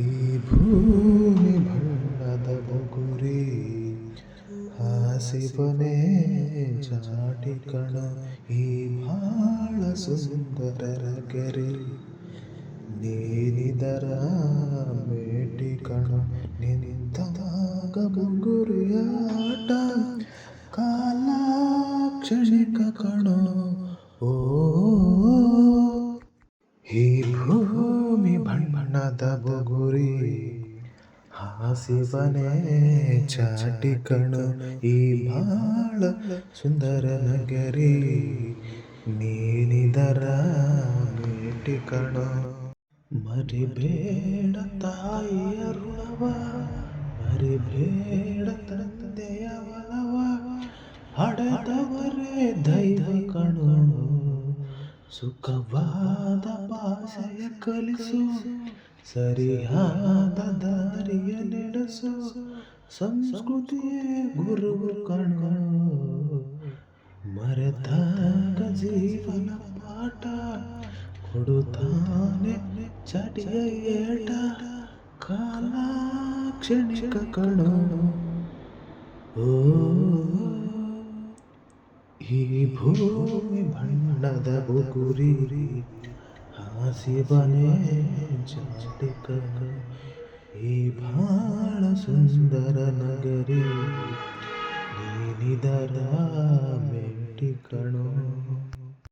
ಈ ಭೂಮಿ ಬಣ್ಣದ ಬುಗುರಿ ಹಾಸಿಬನೆ ಚಾಟಿ ಕಣ ಈ ಬಾಳ ಸುಂದರರ ಕೆರೆ. ನೀನಿದರ ಮೇಟಿ ಕಣ ನಿಂತಾಗ ಬುಗುರಿಯಾಟ ಕಾಲ ಕ್ಷಣಿಕ ಕಣೋ, ಓ ಭೂಮಿ ಬಣ್ಣದ ಬುಗುರಿ ಹಾಸಿಬನೆ ಚಾಟಿ ಕಣು ಈ ಬಾಳ ಸುಂದರ ನಗರಿ, ನೀನಿದರ ಮೇಟಿ ಕಣು ಮರಿಬೇಡ ತಾಯಿಯ ಋಣವ, ಮರಿಬೇಡ ತಂದೆಯ ಒಲವ ಹಡೆದವರೇ ದೈವ ಸುಖವಾದ ಭಾಷೆಯ ಕಲಿಸು ಸರಿಯಾದ ದಾರಿಯ ನಡೆಸು ಸಂಸ್ಕೃತಿಯೇ ಗುರುವು ಕಣು ಮರೆತಾಗ ಜೀವನ ಪಾಠ ಕೊಡುತ್ತಾನೆ ಚಟಿಯ ಏಟ ಕಾಲ ಕ್ಷಣಿಕ ಕಣು ಓ ಈ ಭೂಮಿ ಬಣ್ಣದ ಬುಗುರಿ ಹಾಸಿಬನೆ ಚಾಟಿಕ ಈ ಬಾಳ ಸುಂದರ ನಗರಿ ನೀನಿದರ ಮೇಟಿ ಕಣೋ